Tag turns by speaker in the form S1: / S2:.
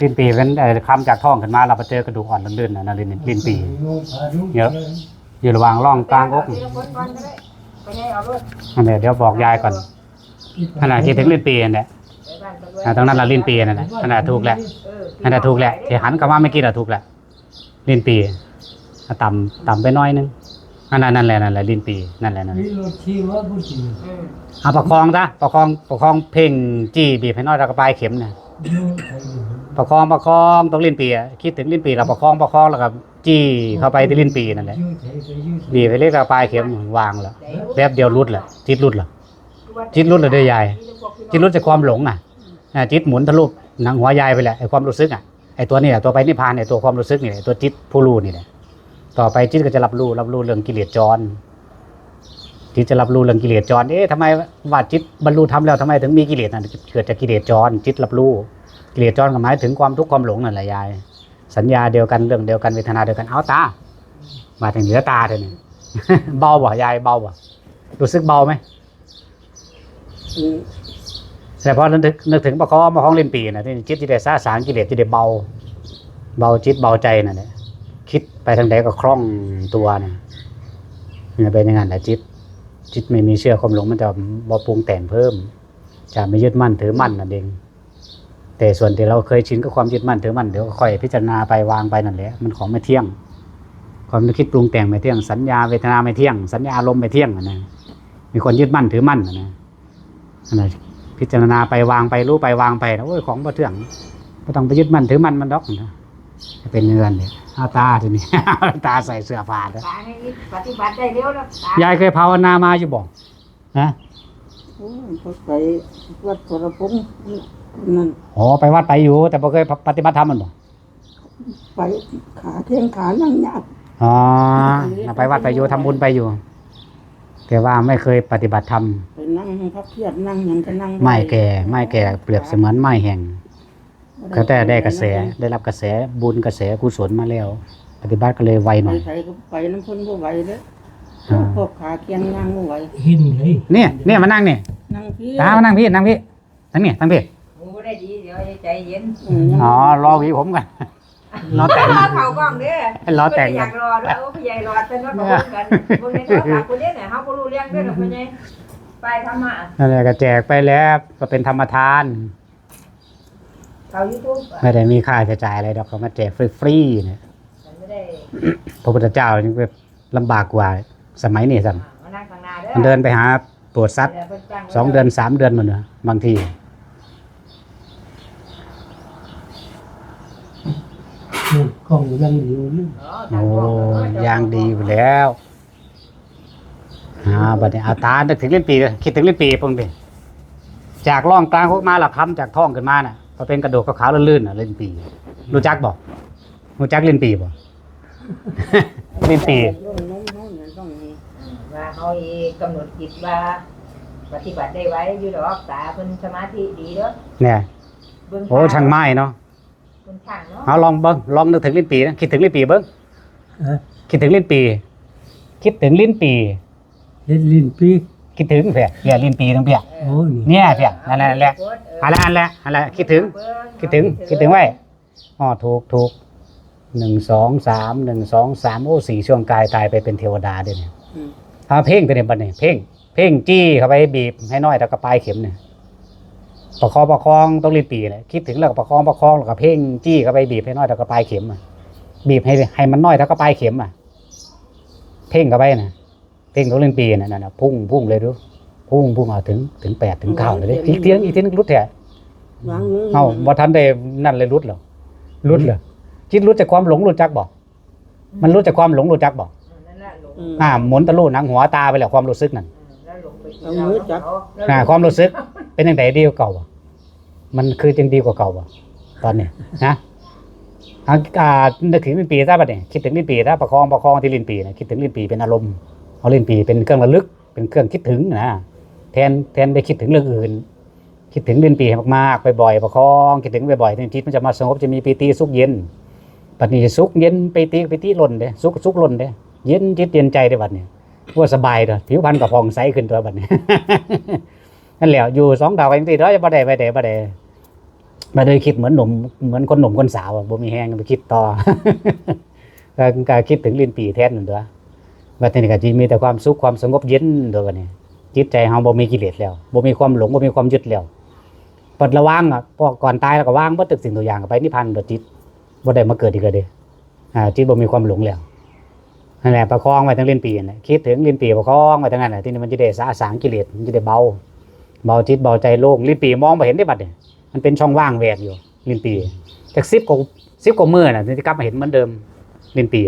S1: ลิ้นปีเป็นเอ่อคำจากท้องขึ้นมาเราไปเจอกระดูกอ่อนลื่นๆนะนะลิ้นลิ้นปี เยอะ อยู่ระหว่างร่องกลางอก
S2: ทีละคนก่อนก็ได้ไปให้เอารถ
S1: อันเนี้ยเดี๋ยวบอกยายก่อนขนาดคิดถึงลิ้นปีนั่นแหละ
S2: ไปบ้านกันด้วย
S1: อ่าตรงนั้นเราลิ้นปีนั่นแหละขนาดถูกแหละ
S2: เออ
S1: ขนาดถูกแหละที่หันกลับมาไม่อกินอะถูกแหละลิ้นปีอะต่ำต่ำไปหน้อยนึงอันนั้นนั่นแหละนั่นแหละลิ้นปีนั่นแหละนั่น
S3: นี่รถที่ว่าผู้จริง
S2: อืม
S1: เอาประคองซะประคองประคองเพ่งจี้บีบให้น้อยแล้วก็ปลายเข็มน่ะ
S3: ยุ่งใครอยู่
S1: ประคองประคองตรงลิ้นปีอะคิดถึงลิ้นปีเราประคองประคองแล้วก็จี้เข้าไปที่ลิ้นปีนั่นแหละ
S3: ยุ่งใครก็ยุ่ง
S1: บีบไปเรียกปลายเข็มวางแล้ว
S2: ได้รู้
S1: แป๊บเดียวรุดแหละจิตรุดเหรอจิตรุดเลยเด้อยายจิตรุดจากความหลงอะอ่าจิตหมุนทะลุหนังหัวยายไปแหละไอ้ความรู้สึกอะไอ้ตัวนี้แหละตัวไปนิพพานไอ้ตัวความรู้สึกนี่แหละตัวจิตผู้รู้นี่แหละต่อไปจิตก็จะรับรู้รับรู้เรื่องกิเลสจรจิตจะรับรู้เรื่องกิเลสจรเอ๊ะทำไมว่าจิตบรรลุธรรมแล้วทำไมถึงมีกิเลสน่ะเกิดจากกิเลสจรจิตรับรู้ กิเลสจรก็หมายถึงความทุกข์ความหลงนั่นแหละยาย สัญญาเดียวกันเรื่องเดียวกันเวทนาเดียวกันเอาตามาถึงเหนือตาเถอะนี่เบาบ่ยายเบาบ่รู้สึกเบาไหมแต่พอนึกถึงนึกถึงประคองประคองเล่นปีนะที่จิตที่ได้สาสางกิเลสที่ได้เบา เบาจิตเบาใจนั่นแหละคิดไปทางใดก็คล่องตัวนะเนี่ยเป็นอย่างนั้นแหละจิต จิตไม่มีเชื่อความหลงมันจะบ่ปรุงแต่งเพิ่ม จะไม่ยึดมั่นถือมั่นนั่นเอง แต่ส่วนที่เราเคยชินกับความยึดมั่นถือมั่นเดี๋ยวก็ค่อยพิจารณาไปวางไปนั่นแหละมันของไม่เที่ยง ความนึกคิดปรุงแต่งไม่เที่ยง สัญญาเวทนาไม่เที่ยง สัญญาอารมณ์ไม่เที่ยงอะนะมีคนยึดมั่นถือมั่นอะนะอันนั้นพิจารณาไปวางไปรู้ไปวางไปนะโอ้ยของบ่เที่ยงไม่ต้องไปยึดมั่นถือมั่นมันดอกนะเป็นเงินเนี่ยเอาตาทีนี้ตาใส่เสื้อผ้าแล้ว
S2: ตาให้ปฏิบัติได้เร็วแล้วตายา
S1: ยเคยภาวนามาอยู่บ่ฮะ
S4: โอ้ยเขาไปวัดสรพงษ์นั่น
S1: อ๋อไปวัดไปอยู่ แต่บ่เคยปฏิบัติธรรมมันบ่
S4: ไปขาเที่ยงขานั่งยาก
S1: อ๋อไปวัดไปอยู่ทำบุญไปอยู่ แต่ว่าไม่เคยปฏิบัติธรรม
S4: ไปนั่งพับเพียบนั่งหยังก็นั่ง
S1: ไม่แก่ไม่แก่เปรียบเสมือนไม้แห่งก็แต่ได้กระแสได้รับกระแสบุญกระแสกุศลมาแล้ว ปฏิบัติก็เลยไวห
S4: ไป
S1: น่อย
S4: ใส่ก็ไปน้ำเพ่นบ่ไหวเด้อ
S1: อ่า
S4: พวกขาเคียงนั่งบ่ไหว
S3: หินเลย
S1: เนี่ยเนี่ยมานั่งนี่
S4: นั่งพี่
S1: ตามานั่งพี่นั่งพี่ทั้งนี่ทั้งพี่
S2: หมูได้ดีเดี๋ยวใจเย็น
S4: เออยัง
S1: อ๋อรอหวีผมกันรอแต่ง
S2: รอเขากล้องเด้อ
S1: ให้รอแต่ง
S2: อยากรอด้วยโอ้พี่ใหญ่รอแต่รถมาพูดกันบนในโทรศัพท์คนนี้เนี่ยเขาก็รู้เรื่องด้วยหรอกพี่ใหญ่ไปทำมา
S1: นั่นแหละก็แจกไปแล้วก็เป็นธรรมทาน
S2: เขายูทูบ
S1: ไม่ได้มีค่าใช้จ่ายอะไรดอกเขามาแจกฟรีๆเนี่ย
S2: ฉันไม่ได้
S1: พระพุทธเจ้ายังแบบลำบากกว่า สมัยนี้สั่ง
S2: มานั่งข้างหน้าเด้อ
S1: มันเดินไปหาตรวจซัดสองเดือนสามเดือนหมดเนอะบางที
S3: นี่กล้องยังอยู่นี่
S1: โอ้ยางดีอยู่แล้วอ่าบัดนี้เอาตานึกถึงเล่นปีเลยคิดถึงเล่นปีพงดิจากร่องกลางพวกมาหลักคำจากท้องขึ้นมาน่ะพอเป็นกระดูกขาวๆลื่นๆน่ะเล่นปี รู้จักบอกรู้จักเล่นปีบ่ เล่นปี
S4: เขาเอง
S2: กำหนดจิตว่า ปฏิบัติได้ไว้อยู่ดอกตาเป็นสมาธิดีเด้อ
S1: เนี่ย
S2: เบิ่ง
S1: โอ้ช่างไม้เนาะ
S2: เบิ่งช่างเนาะ
S1: เอาลองเบิ้งลองนึกถึงเล่นปีนะคิดถึงเล่นปีเบิ้ง
S3: ฮะ
S1: คิดถึงเล่นปี คิดถึงลิ้นปี
S3: เฮ็ดลิ้นปีก
S1: คิดถึงเพียเพียลิ้นปีทั้งเพีย
S3: โอ้นี่
S1: เนี่ยเพียนั่นแหละนั่นแหละอันละอันละอันละคิดถึง คิดถึงคิดถึงไว้อ๋อถูกถูกหนึ่งสองสามหนึ่งสองสามโอ้สี่ช่วงกายตายไปเป็นเทวดาด้วยเนี่ย
S4: อืม
S1: ถ้าเพ่งตัวเนี่ยบัดเนี่ยเพ่งเพ่งจี้เข้าไปบีบให้น้อยแล้วก็ปลายเข็มเนี่ยประคองประคองต้องรีบปีเลยคิดถึงแล้วก็ประคองประคองแล้วก็เพ่งจี้เข้าไปบีบให้น้อยแล้วก็ปลายเข็มอะบีบให้ให้มันน้อยแล้วก็ปลายเข็มอะ เพ่งเข้าไปนะเพ่งต้องเล่นปีน่ะนั่นน่ะพุ่งพุ่งเลยดูพุ่งพุ่งเอาถึงถึงแปดถึงเก้าเลยเด้อีกเทียงอีกเทียงนึงรุดแท้
S4: วางมือ
S1: เอ้าบ่ทันได้นั่นเลยรุดเหรอรุดเหรอจิตรุดจากความหลงรู้จักบ่มันรู้จากความหลงรู้จักบ่
S2: นั่นแหละหลง
S4: อืม
S1: อ่าหมุนตะลุหนังหัวตาไปแล้วความรู้สึกนั่น
S2: แล้วหลงไป
S4: เอามือจับ
S1: อ่าความรู้สึก เป็นยังไงดีกว่าเก่าบ่มันคือจังดีกว่าเก่าบ่ตอนนี้นะอ่าอ่านึกถึงลิ้นปีซะบัดนี้คิดถึงลิ้นปีถ้าประคองประคองที่ลิ้นปีนะคิดถึงลิ้นปีเป็นอารมณ์เอาลิ้นปีเป็นเครื่องระลึก เป็นเครื่องคิดถึงนะแทนแทนไปคิดถึงเรื่องอื่น คิดถึงลิ้นปีให้มากๆบ่อยๆประคองคิดถึงบ่อยๆจิตมันจะมาสงบจะมีปีติสุขเย็นปัจนี้สุขเย็นปีติปีติล้นเด้สุขสุขล้นเด้ เย็นจิตเย็นใจได้บัดนี้ว่าสบายเด้อผิวพรรณก็ผ่องใสขึ้นตัวบัดนี้นั่นแหละอยู่สองดาวเองตีเราจะบ่ได้บ่ได้บ่ได้มาได้คิดเหมือนหนุ่มเหมือนคนหนุ่มคนสาวอะบ่มีแฮงไปคิดต่อก็ก็คิดถึงลิ้นปีแทนนั่นตัวว่าแต่นี่ก็สิมีแต่ความสุขความสงบเย็นตัวบัดนี้จิตใจเฮาบ่มีกิเลสแล้วบ่มีความหลงบ่มีความยึดแล้วปิดระวังอะพอก่อนตายแล้วก็วางบ่ตึกสิ่งตัวอย่างก็ไปนิพพานโดยจิตบ่ได้มาเกิดอีกเลยอ่าจิตบ่มีความหลงแล้ว นั่นแหละประคองไว้ทั้งเล่นปีน่ะคิดถึงเล่นปีประคองไว้ทั้งนั้นนะที่นี่มันจะได้สะสางกิเลสมันจะได้เบาเบาจิตเบาใจโล่งลิ้นปีมองไปเห็นได้บัดเนี่ยมันเป็นช่องว่างแหวกอยู่ลิ้นปีจาก10กว่า10กว่ามือน่ะที่กลับมาเห็นเหมือนเดิมลิ้นปี